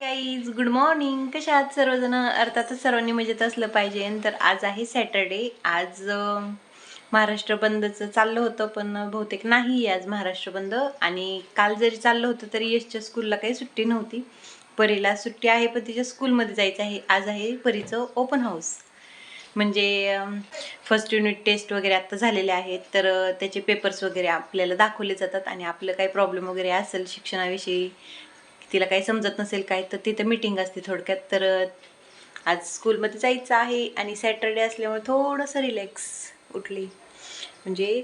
Guys good morning कशा आहात सर्वजण? अर्थातच सर्वांनी मजेत असलं पाहिजे. तर आज आहे सॅटरडे आज महाराष्ट्र बंदचं चाललं होतं पण बहुतेक नाही आहे आज महाराष्ट्र बंद. आणि काल जरी चाललं होतं तरी यशच्या स्कूलला काही सुट्टी नव्हती. परीला सुट्टी आहे पण तिच्या स्कूलमध्ये जायचं आहे. आज आहे परीचं ओपन हाऊस म्हणजे फर्स्ट युनिट टेस्ट वगैरे आत्ता झालेले आहेत. तर त्याचे पेपर्स वगैरे आपल्याला दाखवले जातात. आणि आपलं काही प्रॉब्लेम वगैरे असेल शिक्षणाविषयी तिला काही समजत नसेल काय तर तिथं मीटिंग असते थोडक्यात. तर आज स्कूलमध्ये जायचं आहे आणि सॅटरडे असल्यामुळे थोडंसं रिलॅक्स उठली. म्हणजे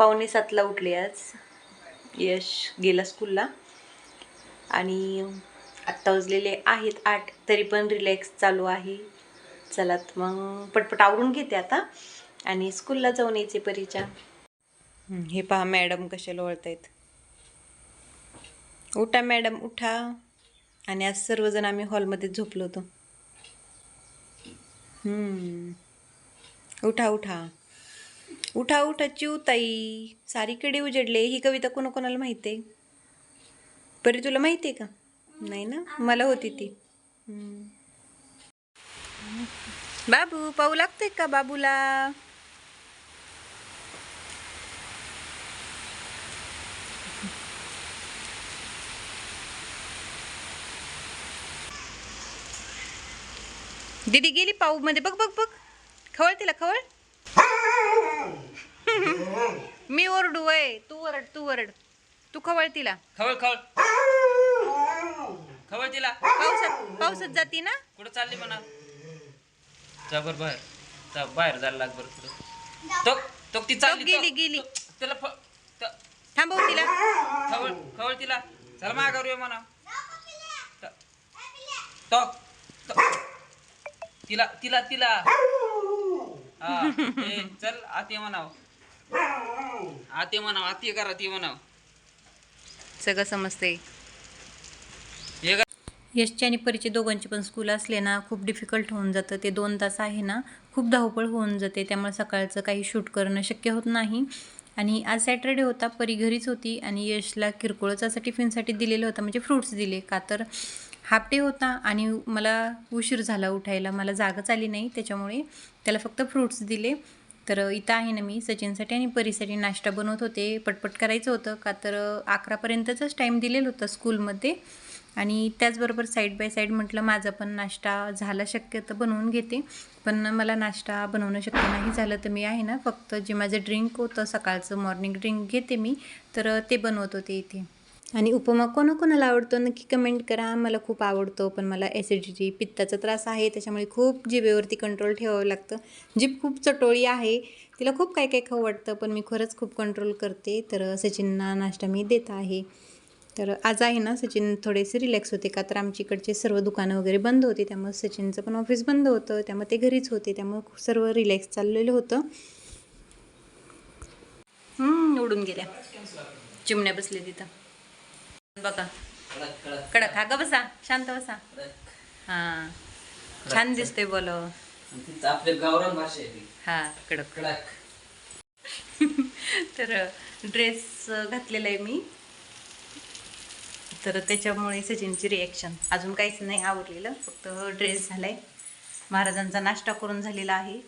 पावणे सातला उठले आज. यश गेला स्कूलला आणि आत्ता वाजलेले आहेत आठ तरी पण रिलॅक्स चालू आहे. चला मग पटपट आवरून घेते आता. आणि स्कूलला जाऊन यायचे परीच्या हे पहा मॅडम कशा आहेत उठा मॅडम उठा. आणि आज सर्वजण आम्ही हॉलमध्ये झोपलो होतो. उठा उठा. उठा उठा चिवताई सारीकडे उजडले ही कविता कोणाकोणाला माहिती आहे? परी तुला माहिती आहे का? नाही ना? मला होती ती. बाबू पाहू लागते का बाबूला? दीदी गेली पाऊ मध्ये बघ बघ बघ. खवळ तिला खवळ. मी ओरडू वय. तू ओरड तू ओरड. तू खवळ तिला. खवळ खवळ. खवळ तिला. पावसात पावसात जाती ना? कुठं चालली म्हणा. जा बर बाहेर. जा बाहेर जायला लाग बरं पुढं तो तो ती चालली गेली, गेली. त्याला फ- त- थांबव तिला. खवळ खवळ तिला. चल मागावर ये म्हणा. तो- तिला तिला तिला. हा ए, चल आते म्हणाव. आते म्हणाव आते करा ती म्हणाव. सगळं समजते हे का? यशचे आणि परीचे दोघांचे पण स्कूल असले ना खूप डिफिकल्ट होऊन जातं. ते दोन तास आहे ना खूप धावपळ होऊन जाते. त्यामुळे सकाळचं काही शूट करणं शक्य होत नाही. आणि आज सॅटरडे होता परी घरीच होती आणि यशला किरकोळच असं टिफिनसाठी दिलेलं होतं. म्हणजे फ्रूट्स दिले का तर हाफ डे होता आणि मला उशीर झाला उठायला. मला जागच आली नाही त्याच्यामुळे त्याला फक्त फ्रूट्स दिले. तर इथं आहे ना मी सचिनसाठी आणि परीसाठी नाश्ता बनवत होते. पटपट करायचं होतं का तर अकरापर्यंतचाच टाईम दिलेलं होतं स्कूलमध्ये आणि त्याचबरोबर साईड बाय साईड म्हटलं माझा पण नाश्ता झाला शक्य तर बनवून घेते. पण मला नाश्ता बनवणं शक्य नाही झालं तर मी आहे ना फक्त जे माझं ड्रिंक होतं सकाळचं मॉर्निंग ड्रिंक घेते मी. तर ते बनवत होते इथे. आणि उपमा कोणाकोणाला आवडतो? नक्की कमेंट करा. मला खूप आवडतो पण मला ॲसिडिटी पित्ताचा त्रास आहे त्याच्यामुळे खूप जिभेवरती कंट्रोल ठेवावं लागतं. जीभ खूप चटोळी आहे तिला खूप काय काय खाऊ वाटतं पण मी खरंच खूप कंट्रोल करते. तर सचिनना नाश्ता मी देत आहे. तर आज आहे ना सचिन थोडेसे रिलॅक्स होते का? तर आमच्या इकडचे सर्व दुकानं वगैरे बंद होते त्यामुळे सचिनचं पण ऑफिस बंद होतं त्यामुळे ते घरीच होते त्यामुळे सर्व रिलॅक्स चाललेलं होतं. उडून गेल्या. चिमण्या बसले तिथं. बघा. कडक हा ग बसा. शांत बसा. हा. छान दिसतोय बोल. हा कडक. कडक. तर ड्रेस घातलेला आहे मी. तर त्याच्यामुळे सचिनची रिॲक्शन अजून काहीच नाही आवडलेलं फक्त ड्रेस झालाय. महाराजांचा नाश्ता करून झालेला आहे.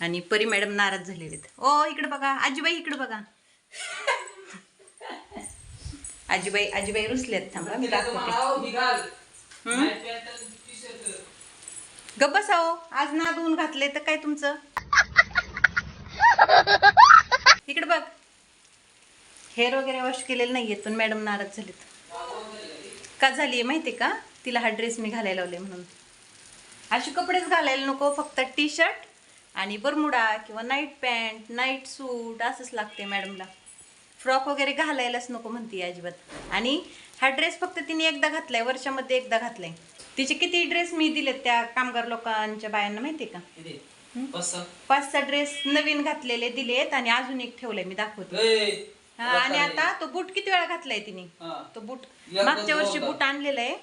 आणि परी मॅडम नाराज झालेले आहेत. ओ इकडे बघा. आजीबाई इकडे बघा. आजीबाई आजीबाई रुसल्यात थांबा मी दाखवते. गप्प बसाओ आज नादवून घातले तर काय तुमचं? इकडे बघ. हेअर वगैरे वॉश केलेलं नाहीये पण मॅडम नाराज झालेत. का झाली माहिती का? तिला हा ड्रेस मी घालायला लावले म्हणून. असे कपडेच घालायला नको फक्त टी शर्ट आणि बरमुडा किंवा नाईट पॅन्ट नाईट सूट असंच लागते मॅडमला. फ्रॉक वगैरे घालायलाच नको म्हणते अजिबात. आणि हा ड्रेस फक्त तिने एकदा घातलाय वर्षामध्ये एकदा घातलाय. तिचे किती ड्रेस मी दिलेत त्या कामगार लोकांच्या बायांना माहितीये का? पाच सहा ड्रेस नवीन घातलेले दिलेत आणि अजून एक ठेवलाय मी दाखवते. हा, आणि आता तो बूट किती वेळा घातलाय तिने. तो बूट मागच्या वर्षी. बूट आणलेला आहे.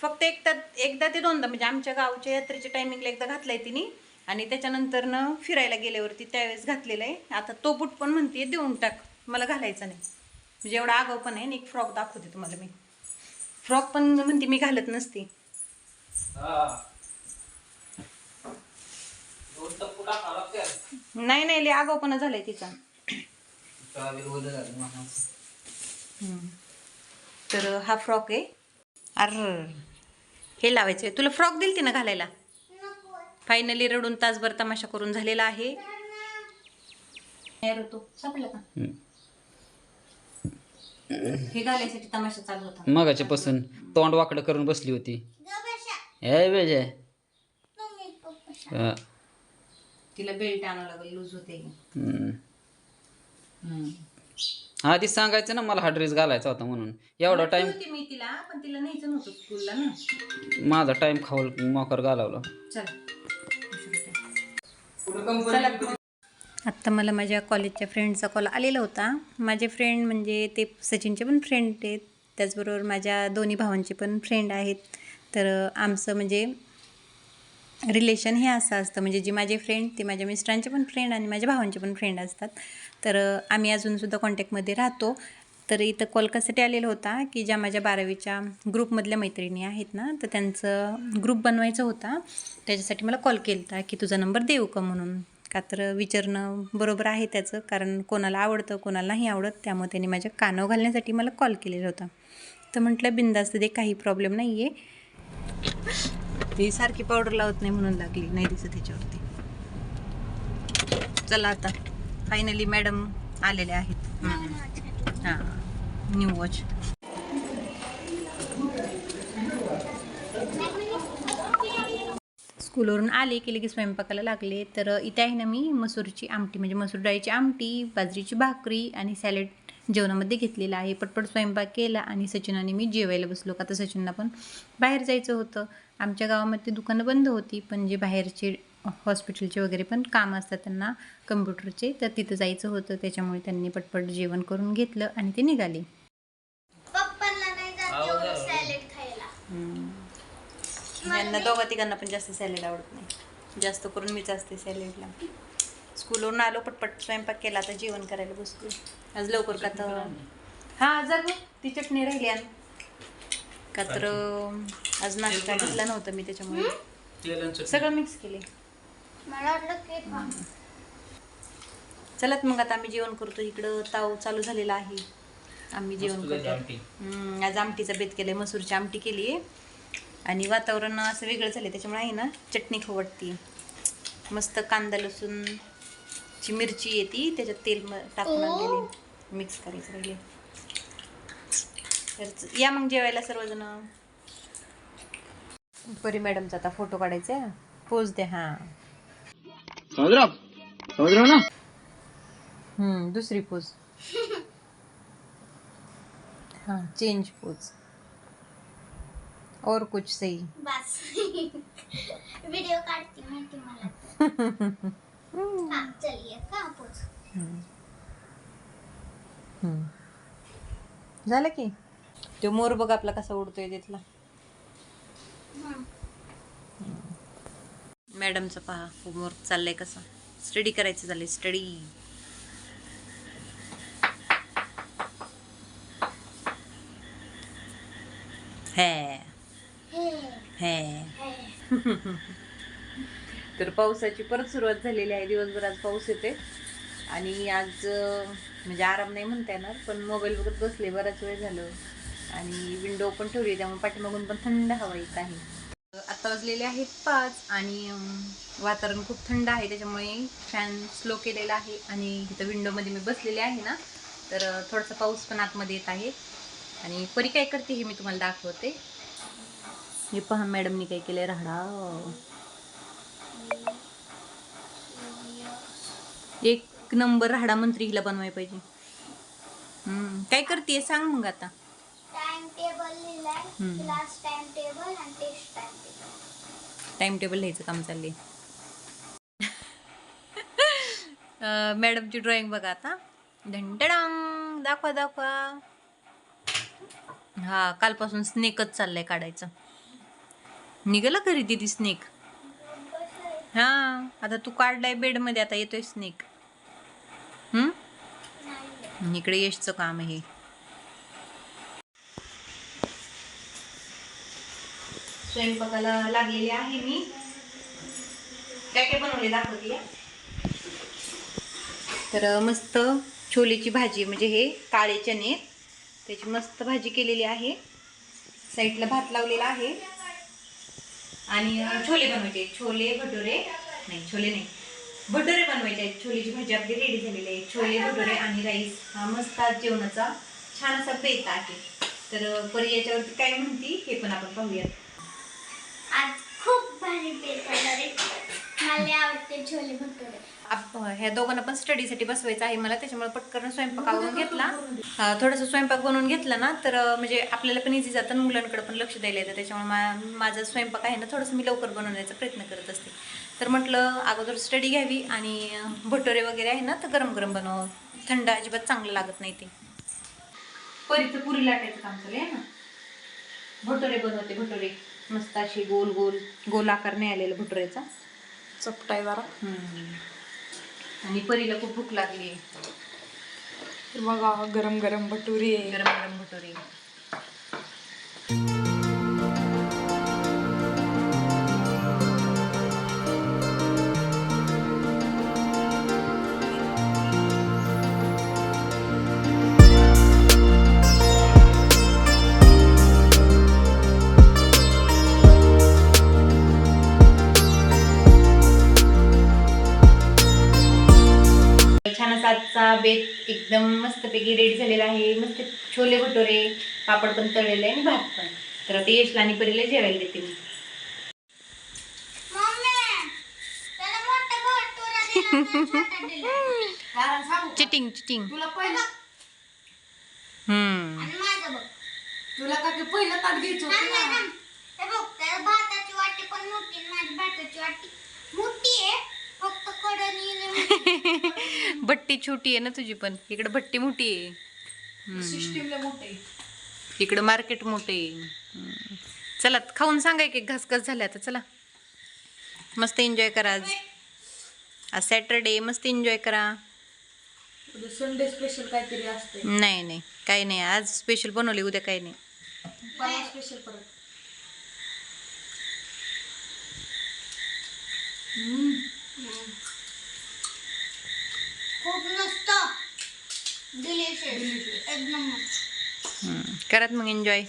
फक्त एकदा एकदा ते दोनदा म्हणजे आमच्या गावच्या यात्रेच्या टायमिंगला एकदा घातलाय तिने. आणि त्याच्यानंतर न फिरायला गेल्यावरती त्यावेळेस घातलेला आहे. आता तो बूट पण म्हणते देऊन टाक. मला घालायचा नाही. म्हणजे एवढा आगाव पण आहे आणि एक फ्रॉक दाखवते तुम्हाला मी. फ्रॉक पण म्हणते मी घालत नसते. नाही नाही लय आगाऊपणा झालाय तिचा. तर हा फ्रॉक आहे. अर हे लावायचं आहे तुला फ्रॉक दिलती ना घालायला? फायनली रडून तासभर तमाशा करून झालेला आहे. ऋतू, सापडलं का? हे घालायसाठी तमाशा चालू होता. मगाच्या पासून तोंड वाकडं करून बसली होती. ए बेजे. अं, तिला बेल्ट आणावं लागेल लूज होते. हम्म. आधी सांगायचं ना मला हा ड्रेस घालायचा होता म्हणून. एवढा टाइम होती मी तिला पण तिला न्यायचं नव्हतं स्कूलला ना. माझा टाइम खाऊ मोकर घालवला. चला. आत्ता मला माझ्या कॉलेजच्या फ्रेंडचा कॉल आलेला होता. माझे फ्रेंड म्हणजे ते सचिनचे पण फ्रेंड आहेत. त्याचबरोबर माझ्या दोन्ही भावांचे पण फ्रेंड आहेत. तर आमचं म्हणजे रिलेशन हे असं असतं. म्हणजे जे माझे फ्रेंड ते माझ्या मिस्टरांचे पण फ्रेंड आणि माझ्या भावांचे पण फ्रेंड असतात. तर आम्ही अजूनसुद्धा कॉन्टॅक्टमध्ये राहतो. तर इथं कॉल कशासाठी आलेला होता की ज्या माझ्या बारावीच्या ग्रुपमधल्या मैत्रिणी आहेत ना तर त्यांचं ग्रुप बनवायचं होता. त्याच्यासाठी मला कॉल केला होता की तुझा नंबर देऊ का म्हणून. का तर विचारणं बरोबर आहे त्याचं. कारण कोणाला आवडतं कोणाला नाही आवडत त्यामुळे त्यांनी माझ्या कानावर घालण्यासाठी मला कॉल केलेला होता. तर म्हटलं बिंदास्त दे काही प्रॉब्लेम नाही आहे ती सारखी पावडर लावत नाही म्हणून लागली नाही दिसत त्याच्यावरती. चला आता फायनली मॅडम आलेले आहेत. हां न्यू वॉच स्कूलवरून आले की लगेच स्वयंपाकाला लागले. तर इथे आहे ना मी मसूरची आमटी म्हणजे मसूर डाळीची आमटी बाजरीची भाकरी आणि सॅलेड जेवणामध्ये घेतलेला आहे. पटपट स्वयंपाक केला आणि सचिनाने मी जेवायला बसलो. का तर सचिनला पण बाहेर जायचं होतं. आमच्या गावामध्ये दुकानं बंद होती पण जे बाहेरचे हॉस्पिटलचे वगैरे पण काम असतात त्यांना कम्प्युटरचे तर तिथं जायचं होतं. त्याच्यामुळे त्यांनी पटपट जेवण करून घेतलं आणि ते निघाले पप्पांना नाही जात एवढं सॅलेड खायला यांना दोघा तिघांना पण जास्त सॅलेड आवडत नाही. जास्त करून मीच असते सॅलेडला स्कूलवरून आलो पटपट स्वयंपाक केला आता जेवण करायला बसलो आज लवकर का तर हां जा गं ती चटणी राहिली आणि. का तर आज नाश्ता घेतला नव्हता मी त्याच्यामुळे. सगळं मिक्स केले मला वाटलं केक. चलत मग आता आम्ही जेवण करतो. इकडं ताव चालू झालेला आहे. आम्ही जेवण करतो आज आमटीचा बेत केलाय. मसूरची आमटी केली आहे आणि वातावरण असं वेगळं झालं त्याच्यामुळे आहे ना चटणी खवडती मस्त कांदा लसूण ची मिरची येते त्याच्यात तेल म- टाकून आणलेली. मिक्स करायचं राहिले तर या मग जेवायला सर्वजण. परी मॅडमचा आता फोटो काढायचा आहे. पोज द्या हां. समुद्र समुद्र ना? हम्म दुसरी पोज. हाँ चेंज पोज. और कुछ सही। बस। व्हिडिओ काढते माहिती मला. हा चलिए का पोच झालं की? तो मोर बघ आपला कसा उडतोय तिथला. मॅडमचं पहा मोर चाललंय कसा? स्टडी करायचं चाललंय स्टडी. हे. हे. तर पावसाची परत सुरुवात झालेली आहे. दिवसभर आज पाऊस येते. आणि आज म्हणजे आराम नाही म्हणता येणार पण मोबाईल बघत बसले बराच वेळ झालं. आणि विंडो पण ठेवली त्यामुळे पाठीमागून पण थंड हवा येत आहे. आता वाजलेले आहेत पाच आणि वातावरण खूप थंड आहे. त्याच्यामुळे फॅन स्लो केलेला आहे. आणि इथं विंडोमध्ये मी बसलेले आहे ना तर थोडासा पाऊस पण आतमध्ये येत आहे. आणि परी काय करते हे मी तुम्हाला दाखवते. हे पहा मॅडमनी काय केलंय. राहडा एक नंबर राहडा मंत्री हिला बनवायला पाहिजे. हम्म, काय करते सांग मग आता. टाइम टेबल लिहायचं काम चालले मॅडमची ड्रॉइंग बघा आता. धंटडांग दाखवा दाखवा. हा कालपासून स्नेकच चाललंय काढायचं. निघाला घरी दिदी स्नेक? हा आता तू काढलाय बेडमध्ये आता येतोय स्नेक. हम्म इकडे यशचं काम आहे. स्वयंपाकाला लागलेली आहे मी. काय काय बनवले दाखवते तर मस्त छोलेची भाजी म्हणजे हे काळे चणे. त्याची मस्त भाजी केलेली आहे. साईडला भात लावलेला आहे. आणि छोले बनवायचे आहेत. छोले भटुरे नाही छोले नाही. भटुरे बनवायचे आहेत. छोलेची भाजी आपली रेडी झालेली आहे. छोले भटुरे आणि राईस हा मस्त जेवणाचा छान असा बेत आहे. तर परी याच्यावरती काय म्हणती हे पण आपण पाहूयात. आज खूप भारी बेत आहे. मला आवडते छोले भटुरे. आप- ह्या दोघांना पण स्टडीसाठी बसवायचं आहे मला त्याच्यामुळे पटकन स्वयंपाक आवरून घेतला. हा, थोडासा स्वयंपाक बनवून घेतला ना तर म्हणजे आपल्याला पण इझी जातं मुलांकडे पण लक्ष द्यायला येतं. त्याच्यामुळे मा माझा स्वयंपाक आहे ना थोडंसं मी लवकर बनवण्याचा प्रयत्न करत असते. तर म्हटलं अगोदर स्टडी घ्यावी आणि भटोरे वगैरे आहे ना तर गरम गरम बनव थंड अजिबात चांगलं लागत नाही ते. परीचं पुरी लाटायचं काम चालू आहे ना. भटोरे बनवते भटोरे. मस्त असे गोल गोल गोल आकार नाही आलेला भटोरेचा चपटाय जरा. आणि परीला खूप भूक लागली. बघा गरम गरम भटुरी. आहे गरम गरम भटोरे. आजचा बेत एकदम मस्तपैकी रेडी झालेला आहे. मस्त छोले भटोरे पापड पण तळलेले आहे आणि भात पण. तर आता यशला आणि परीला जेवायला देते मी. त्याला? Cheating cheating. तुला पहिलं हम्म. आणि माझं बघ. तुला का पहिलं ताट घ्यायचं होतं ना. हे बघ त्या भाताची वाटी पण मोठी आणि माझी भाताची वाटी मोठी आहे. भट्टी छोटी आहे ना तुझी पण. इकडे भट्टी मोठी आहे. हम्म. सिस्टीमला मोठे. इकडं मार्केट मोठे. चला खाऊन सांगाय की घास घास झाल्या आता चला. मस्त एन्जॉय करा आज. आज सॅटरडे मस्त एन्जॉय करा. संडे स्पेशल काहीतरी असते नाही नाही. काही नाही. आज स्पेशल बनवले उद्या काही नाही. स्पेशल परत. खूप नसतं डिलिशियस एक नंबर. करात मग एन्जॉय